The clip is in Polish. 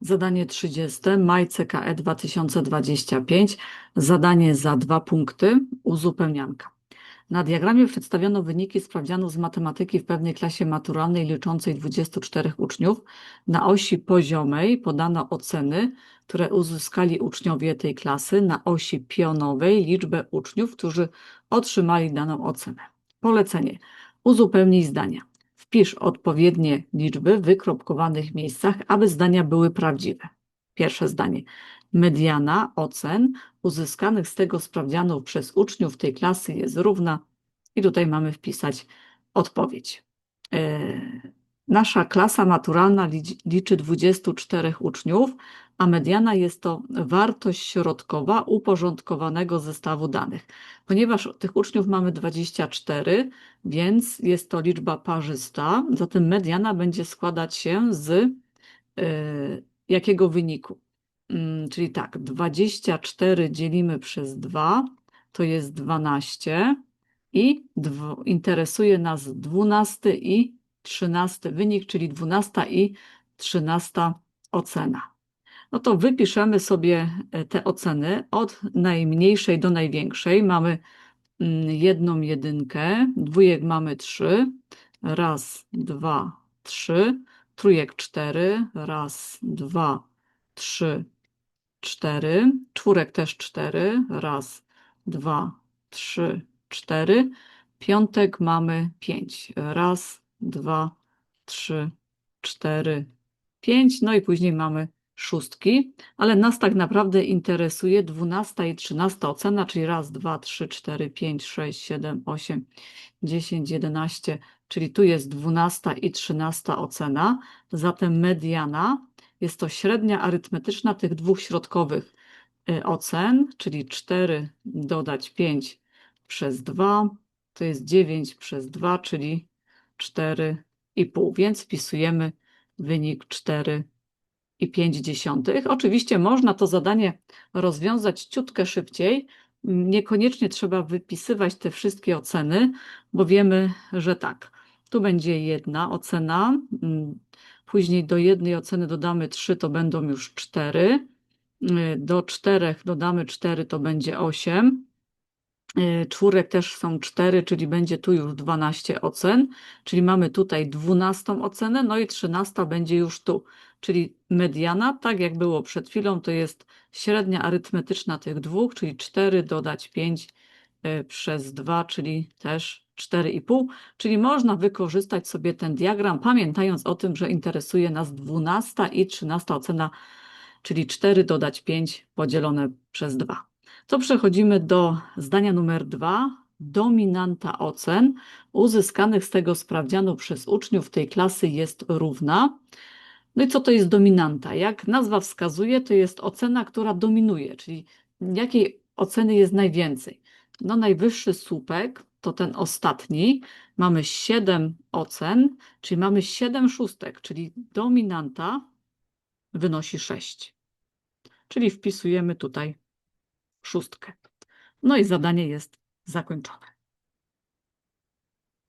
Zadanie 30, maj CKE 2025. Zadanie za dwa punkty, uzupełnianka. Na diagramie przedstawiono wyniki sprawdzianu z matematyki w pewnej klasie maturalnej liczącej 24 uczniów. Na osi poziomej podano oceny, które uzyskali uczniowie tej klasy. Na osi pionowej liczbę uczniów, którzy otrzymali daną ocenę. Polecenie. Uzupełnij zdania. Wpisz odpowiednie liczby w wykropkowanych miejscach, aby zdania były prawdziwe. Pierwsze zdanie. Mediana ocen uzyskanych z tego sprawdzianu przez uczniów tej klasy jest równa i tutaj mamy wpisać odpowiedź. E, Nasza klasa maturalna liczy- liczy 24 uczniów, a mediana jest to wartość środkowa uporządkowanego zestawu danych. Ponieważ tych uczniów mamy 24, więc jest to liczba parzysta, zatem mediana będzie składać się z e, jakiego wyniku? Mm, Czyli tak, 24 dzielimy przez 2 to jest 12 i interesuje nas 12 i 13 wynik, czyli 12 i 13 ocena. No to wypiszemy sobie e, te oceny od najmniejszej do największej. Mamy mm, jedną jedynkę, dwójek mamy trzy, raz, dwa, trzy, trójek cztery, raz, dwa, trzy, cztery, czwórek też cztery, raz, dwa, trzy, cztery, piątek mamy pięć, raz, dwa, trzy, cztery, pięć, no i później mamy szóstki, ale nas tak naprawdę interesuje dwunasta i trzynasta ocena, czyli raz, dwa, trzy, cztery, pięć, sześć, siedem, osiem, dziesięć, jedenaście, czyli tu jest dwunasta i trzynasta ocena, zatem mediana jest to średnia arytmetyczna tych dwóch środkowych y, ocen, czyli 4 dodać 5 przez 2, to jest 9 przez 2, czyli 4,5, więc wpisujemy wynik 4 i 5 dziesiątych. Oczywiście można to zadanie rozwiązać ciutkę szybciej. Niekoniecznie trzeba wypisywać te wszystkie oceny, bo wiemy, że tak. Tu będzie jedna ocena, później do jednej oceny dodamy 3, to będą już 4. Do czterech dodamy 4, to będzie 8. Czwórek też są 4, czyli będzie tu już 12 ocen, czyli mamy tutaj 12 ocenę, no i 13 będzie już tu, czyli mediana, tak jak było przed chwilą, to jest średnia arytmetyczna tych dwóch, czyli 4 dodać 5 y, przez 2, czyli też 4,5, czyli można wykorzystać sobie ten diagram, pamiętając o tym, że interesuje nas 12 i 13 ocena, czyli 4 dodać 5 podzielone przez 2. To przechodzimy do zdania numer 2. Dominanta ocen uzyskanych z tego sprawdzianu przez uczniów tej klasy jest równa. No i co to jest dominanta? Jak nazwa wskazuje, to jest ocena, która dominuje, czyli jakiej oceny jest najwięcej. No najwyższy słupek to ten ostatni. Mamy 7 ocen, czyli mamy 7 szóstek, czyli dominanta wynosi 6. Czyli wpisujemy tutaj szóstkę. No i zadanie jest zakończone.